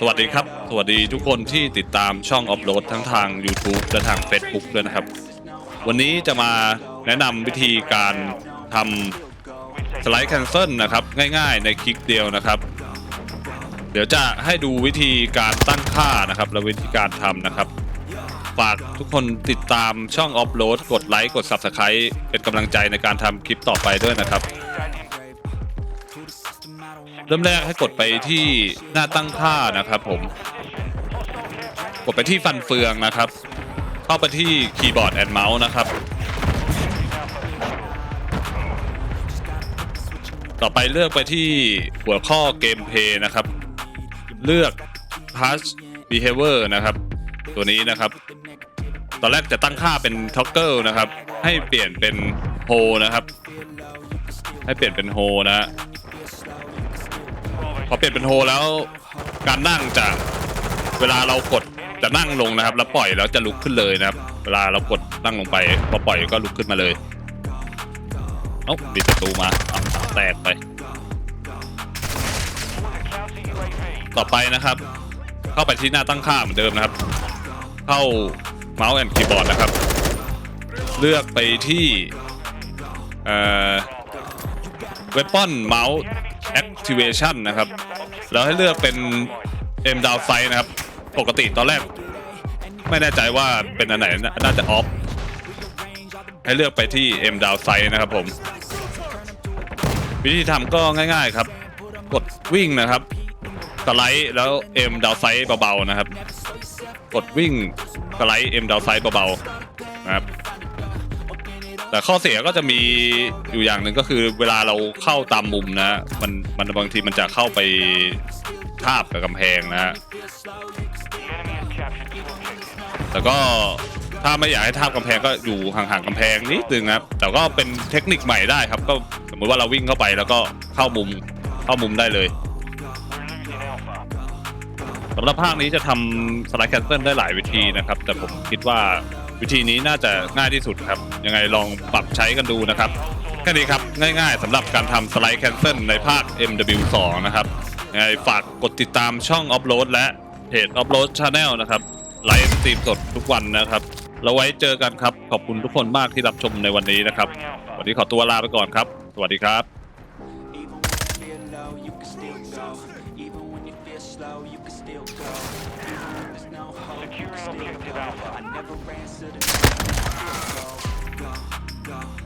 สวัสดีครับ สวัสดีทุกคนที่ติดตามช่องออฟโหลดทั้งทาง YouTube และทาง Facebook ด้วยนะครับ วันนี้จะมาแนะนำวิธีการทำสไลด์แคนเซิลนะครับ ง่ายๆในคลิกเดียวนะครับ เดี๋ยวจะให้ดูวิธีการตั้งค่านะครับ และวิธีการทำนะครับฝากทุกคนติดตามช่องออฟโหลดกดไลค์กด Subscribe เป็นกำลังใจในการทำคลิปต่อไปด้วยนะครับ เริ่มแรกให้กดไปที่หน้าตั้งค่านะครับผม กดไปที่ฟันเฟืองนะครับ เข้าไปที่คีย์บอร์ดแอนด์เมาส์นะครับ ต่อไปเลือกไปที่หัวข้อเกมเพย์นะครับ เลือก Touch Behavior นะครับ ตัวนี้นะครับ ตอนแรกจะตั้งค่าเป็น Toggle นะครับ ให้เปลี่ยนเป็น Hold นะครับ ให้เปลี่ยนเป็น Hold นะ อเปลี่ยนเป็นโฮแล้ว การนั่งจะเวลาเรากดจะนั่งลงนะครับ แล้วปล่อยแล้วจะลุกขึ้นเลยนะครับ เวลาเรากดนั่งลงไปพอปล่อยก็ลุกขึ้นมาเลยเอ้าปิดประตูมาอะแตกไป ต่อไปนะครับ เข้าไปที่หน้าตั้งค่าเหมือนเดิมนะครับ เข้าเมาส์แอนด์คีย์บอร์ดนะครับ เลือกไปที่เอ่อ Weapon Mouse Activation นะครับ แล้วให้เลือกเป็น M down sight นะครับ ปกติตอนแรก ไม่แน่ใจว่าเป็นอันไหน น่าจะ off ให้เลือกไปที่ M down sight นะครับผม วิธีทำก็ง่ายๆครับ กดวิ่งนะครับสไลด์แล้ว M down sight เบาๆนะครับ กดวิ่งสไลด์ M down sight เบาๆนะครับ แต่ข้อเสียก็จะมีอยู่อย่างหนึ่งก็คือเวลาเราเข้าตามมุมนะ มันมันบางทีมันจะเข้าไปทาบกับกำแพงนะฮะแต่ก็ถ้าไม่อยากให้ทาบกำแพงก็อยู่ห่างๆกำแพงนิดนึงนะครับแต่ก็เป็นเทคนิคใหม่ได้ครับ ก็สมมติว่าเราวิ่งเข้าไปแล้วก็เข้ามุมเข้ามุมได้เลยสำหรับภาคนี้จะทำสไลด์แคนเซิลได้หลายวิธีนะครับ แต่ผมคิดว่า วิธีนี้น่าจะง่ายที่สุดครับ ยังไงลองปรับใช้กันดูนะครับ แค่นี้ครับ ง่ายๆสำหรับการทำสไลด์แคนเซิลในภาค MW2 นะครับยังไงฝากกดติดตามช่องออฟโหลดและเพจออฟโหลดชาแนลนะครับ ไลฟ์สตรีมสดทุกวันนะครับ แล้วไว้เจอกันครับ ขอบคุณทุกคนมากที่รับชมในวันนี้นะครับ วันนี้ขอตัวลาไปก่อนครับ สวัสดีครับ Even when you feel low, you can still go. Even you slow, you can still go. There's no hope, you can still go. I never answer to no. Go, go, go, go, go.